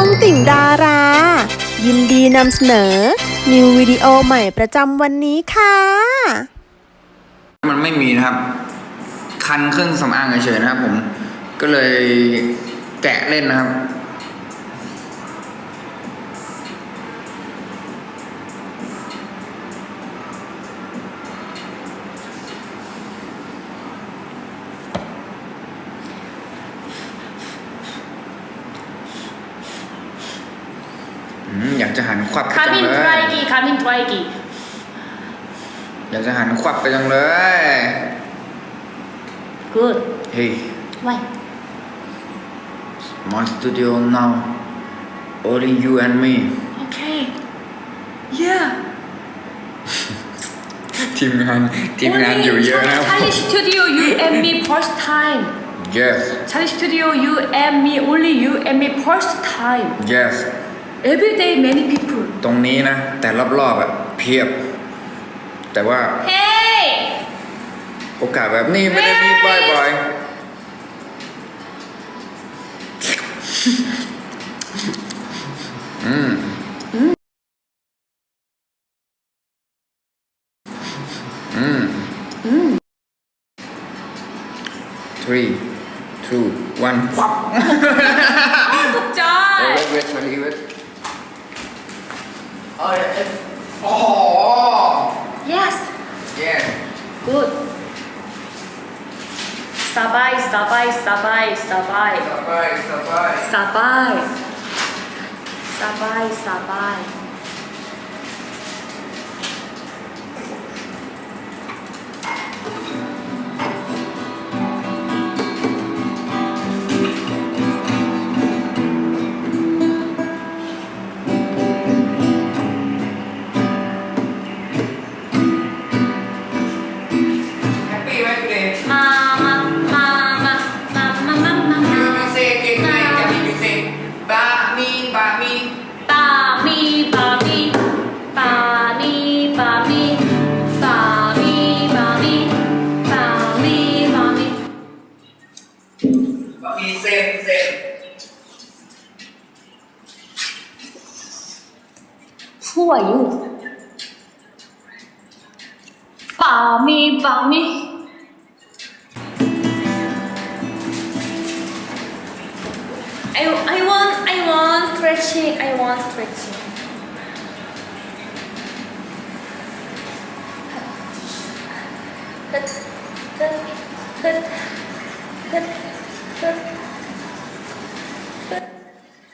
องติ่งดารา ยินดีนำเสนอ นิววิดีโอใหม่ประจำวันนี้ค่ะ มันไม่มีนะครับ คันเครื่องสำอางเฉยๆนะครับผม ก็เลยแกะเล่นนะครับากจะหันควับไปจัง 가민 เลย 드라이기 가민 드라이기 อยากจะหันควับไปจังเลย 굿 เฮ้ย Why? My studio now only you and me Okay Yeah ทีมงานทีมงานอยู่เยอะนะครับ 찰리 스튜디오 you and me first time yes 찰리 스튜디오 you and me only you and me first time yes every day many people ตรงนี้นะ แต่รอบๆอะเพียบ แต่ว่า Hey โอกาสแบบนี้ไม่ได้มีบ่อยๆ อืม อืม three two one ปับ짠เวทเวทชาลีเวท Oh, yeah. oh. Yes. Yeah. Good. Sabai, sabai, sabai, sabai. Sabai, sabai. Sabai. Sabai, sabai. are you? பாமி பாமி I, I want I want stretching I want stretching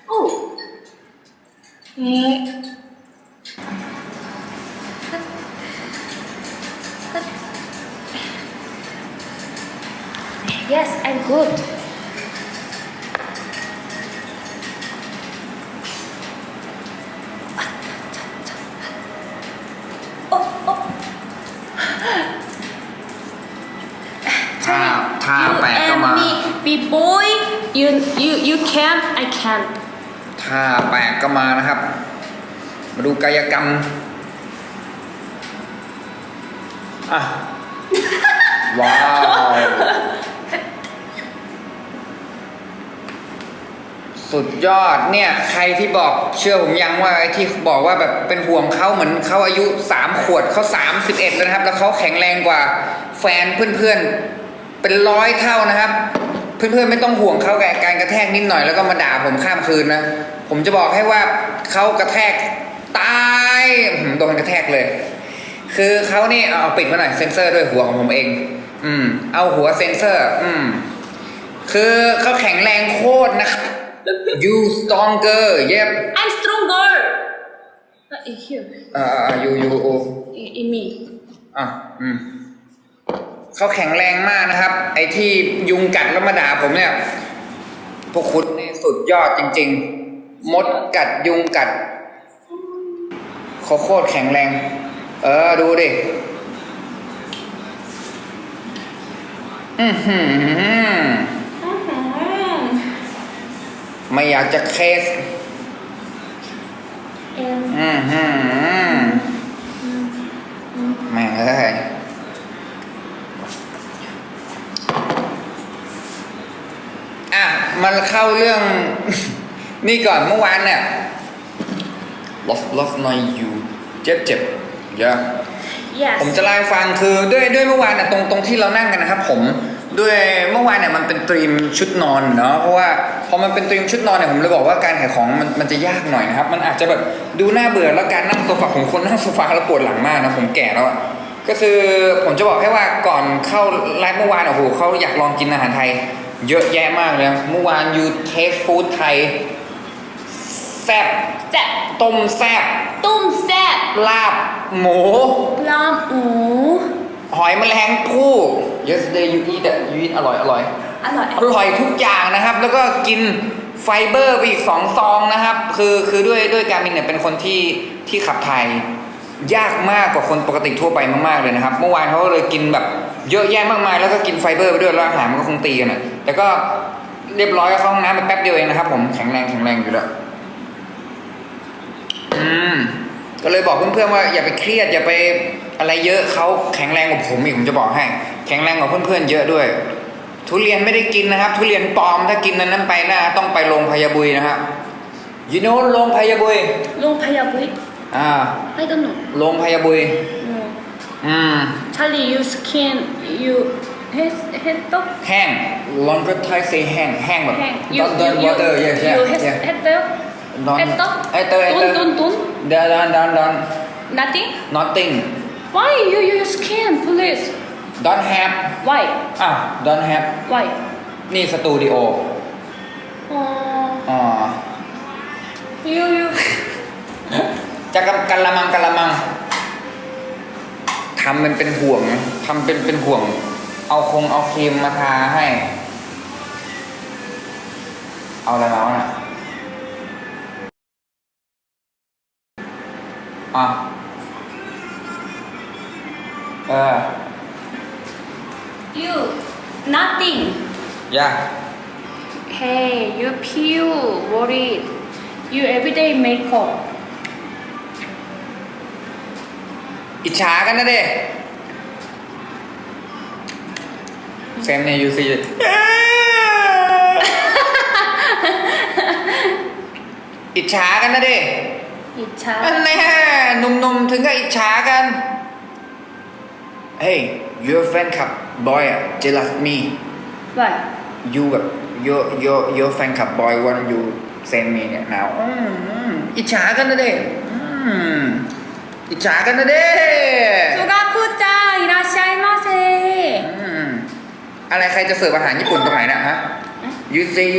Oh. Mm. Yes, I'm good. Oh, oh. ถ้าถ้าแปลกก็ and มา me, be boy. You, you, you can. I can. ถ้าแปลกก็มานะครับ มาดูกายกรรม อะ ว้าว สุดยอดเนี่ยใครที่บอกเชื่อผมยังว่าไอ้ที่บอกว่าแบบเป็นห่วงเขาเหมือนเขาอายุสามขวดเขาสามสิบเอ็ดแล้วนะครับ แล้วเขาแข็งแรงกว่าแฟนเพื่อนๆเป็นร้อยเท่านะครับ เพื่อนๆไม่ต้องห่วงเขาแกการกระแทกนิดหน่อยแล้วก็มาด่าผมข้ามคืนนะผมจะบอกให้ว่าเขากระแทกตายโดนกระแทกเลย คือเขานี่เอาปิดมาหน่อยเซนเซอร์ด้วยหัวของผมเอง อืม เอาหัวเซนเซอร์ อืม คือเขาแข็งแรงโคตรนะครับ you stronger yep I'm stronger. Uh, here, อ่า you you oh in, in me. อะอืมเขาแข็งแรงมากนะครับ ไอ้ที่ยุงกัดแล้วมาด่าผมเนี่ย พวกคุณนี่สุดยอดจริง ๆ มดกัดยุงกัดเขาโคตรแข็งแรง เออ ดูดิ อือหือ ไม่อยากจะเคส And อือหือแม่งเอ้ยอะมันเข้าเรื่อง นี่ก่อนเมื่อวานเนี่ย lost lost night you เจ็บเจ็บเยอะ yes ผมจะเล่าให้ฟังคือด้วยด้วยเมื่อวานเนี่ยตรงตรงที่เรานั่งกันนะครับผมด้วยเมื่อวานเนี่ยมันเป็นตรีมชุดนอนเนาะเพราะว่าพอมันเป็นตรีมชุดนอนเนี่ยผมเลยบอกว่าการขายของมันมันจะยากหน่อยนะครับ มันอาจจะแบบดูน่าเบื่อแล้วการนั่งโซฟาผมคนนั่งโซฟาแล้วปวดหลังมากนะผมแก่แล้วอะก็คือผมจะบอกให้ว่าก่อนเข้าไลฟ์เมื่อวานโอ้โหเขาอยากลองกินอาหารไทย เยอะแยะมากเลยนะเมื่อวานยูเทสฟู้ดไทย แซ่บแซ่บต้มแซ่บตุ้มแซ่บลาบหมูปลาหมูหอยแมลงภู่ yesterday you eat อะ you eat อร่อยอร่อย อร่อยอร่อยทุกอย่างนะครับ แล้วก็กินไฟเบอร์ไปอีกสองซองนะครับ คือคือด้วยด้วยการมินเนี่ยเป็นคนที่ที่ขับถ่ายยากมากกว่าคนปกติทั่วไปมากๆเลยนะครับ เมื่อวานเขาก็เลยกินแบบเยอะแยะมากมาย แล้วก็กินไฟเบอร์ไปด้วยแล้วอาหารมันก็คงตีกันอะแต่ก็เรียบร้อยเข้าห้องน้ำไปแป๊บเดียวเองนะครับ ผมแข็งแรงแข็งแรงอยู่แล้ว อืม ก็เลยบอกเพื่อนๆว่าอย่าไปเครียดอย่าไปอะไรเยอะเขาแข็งแรงกว่าผมอีกผมจะบอกให้ แข็งแรงกว่าเพื่อนๆเยอะด้วย ทุเรียนไม่ได้กินนะครับ ทุเรียนปลอมถ้ากินนั้นนั้นไปนะต้องไปโรงพยาบุยนะครับยูโน่โรงพยาบุยโรงพยาบาลอ่า I don't know โรงพยาบุย no อืม Charlie you skin you head head dog แห้ง longer Thai say แห้งแห้งแบบ hang you don't you don't you water yes you yeah head yeah head dog Don't- head dog เอ้ยเตยเอ้ย เตยตุ้นตุ้นตุ้น don't don't don't don't nothing nothing why you you skin please don't have why อะ don't have why นี่สตูดิโอ oh อ๋อ you you จะกันกันละมังกันละมังทำมันเป็นห่วงนะทำเป็นเป็นห่วง เอาคงเอาครีมมาทาให้ เอาอะไรมาวะน่ะ อะเออ you nothing อย่า hey you feel worried you everyday makeup อิจฉากันนะเด้แซมเนี่ยยูซีอิจฉากันนะเด้ อิจฉาอันนี้หนุ่มๆถึงกับอิจฉากัน Hey your fan club boy อะ jealous me why you แบบ your your your fan club boy want you send me เนี่ย now อิจฉากันนะเด้อิจฉากันนะเด้สุกาพูดจ้าอิราชัยมาเซอะไรใครจะเสิร์ฟอาหารญี่ปุ่นตรงไหนนะฮะ You say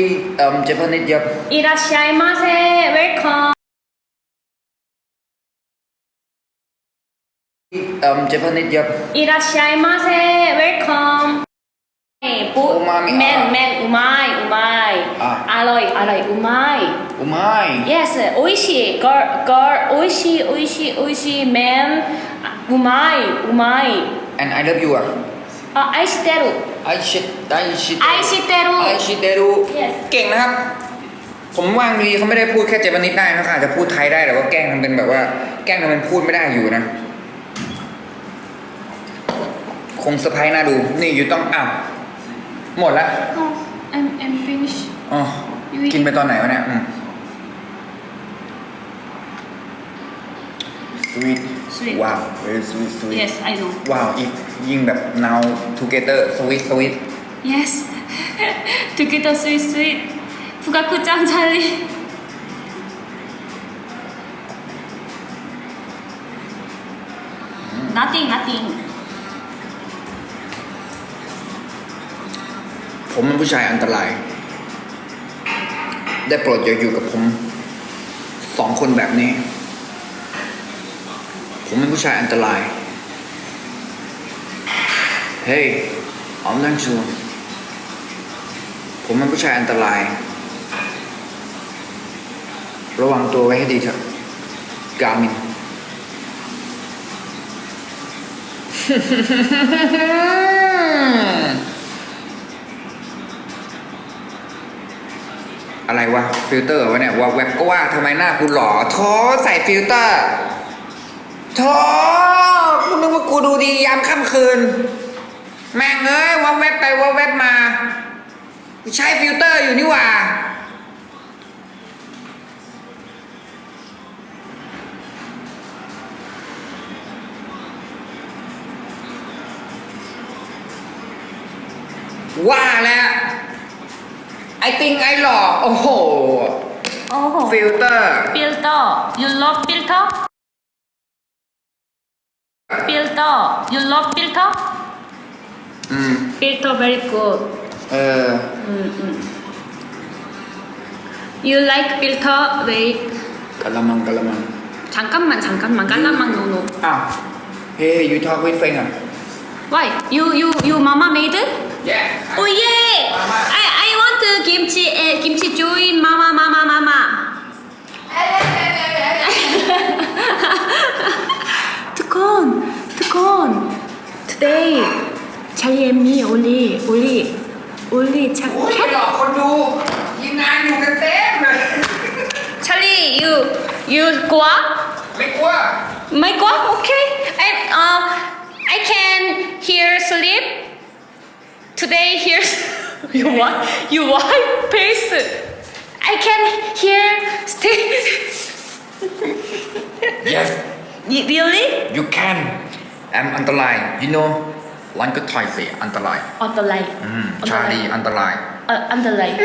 um Japanese yep อิราชัยมาเซ welcome Um, Japanese, yep. Irashaimase, welcome. Umami. Men, men, umai, umai. Ah. Alloy, alloy, umai. Umai. Yes, oishi, girl, girl, oishi, oishi, oishi, men, umai, umai. And I love you, ah. Uh, aishiteru. Aishiteru. Aishiteru. Aishiteru. Yes. เก่งนะครับ ผมว่างดีเขาไม่ได้พูดแค่เจแปนิสได้เขาอาจจะพูดไทยได้แต่ว่าแกล้งทำเป็นแบบว่า แกล้งทำเป็นพูดไม่ได้อยู่นะ งเซอร์ไพรส์น่าดู นี่อยู่ต้องอ้าวหมดละ No, I'm I'm finished. อ๋อ You eat กินไปตอนไหนวะเนี่ยอืม sweet Sweet. wow very sweet sweet Yes, I know. wow if ยิ่งแบบ now together sweet sweet Yes. Together, sweet, sweet. 부가쿠짱 찰 리. Nothing, nothing. ผมเป็นผู้ชายอันตราย ได้โปรดอย่าอยู่กับผมสองคนแบบนี้ ผมเป็นผู้ชายอันตราย เฮ้ยเอานั่งชูผมเป็นผู้ชายอันตราย ระวังตัวไว้ให้ดีเถอะกามิน อะไรวะฟิลเตอร์วะเนี่ยว่าแว็บก็ว่าทำไมหน้าคุณหล่อท้อใส่ฟิลเตอร์ท้อคุณนึกว่ากูดูดียามค่ำคืน แม่งเอ้ยว่าแว็บไปว่าแว็บมาใช้ฟิลเตอร์อยู่นี่หว่าว้า ติงไอหล่อ โอ้โห Oh. ฟิลเตอร์ filter. You love filter? Filter. You love filter? อืม Filter very good. เออ You like filter? Wait. กะละมังกะละมัง 잠깐만 잠깐만 깔라만 노노. อ้าว เฮ้ยยูทอ k วิดเฟงอ่ะ Why? You you you mama made? yeah Oh yeah! Mama. I I want kimchi uh, kimchi join mama mama mama. 두콘 두콘 today Charlie and me only only only โอ้ย Char- หลอกคนดูยินนานอยู่กันเต็มเลย Charlie you you go up? ไม่กลัว My God, okay. I uh, I can hear sleep. Today hear you what you what face. I can hear stay. yes really? you can แอมอันตราย you know ร้านก็ไทยสิอันตราย On the line. อืม ชาลีอันตราย Uh, on the line.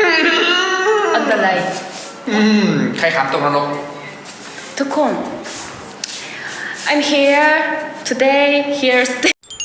on the line. อืม ใครขำตกนรก Tukon. I'm here today. Here stay.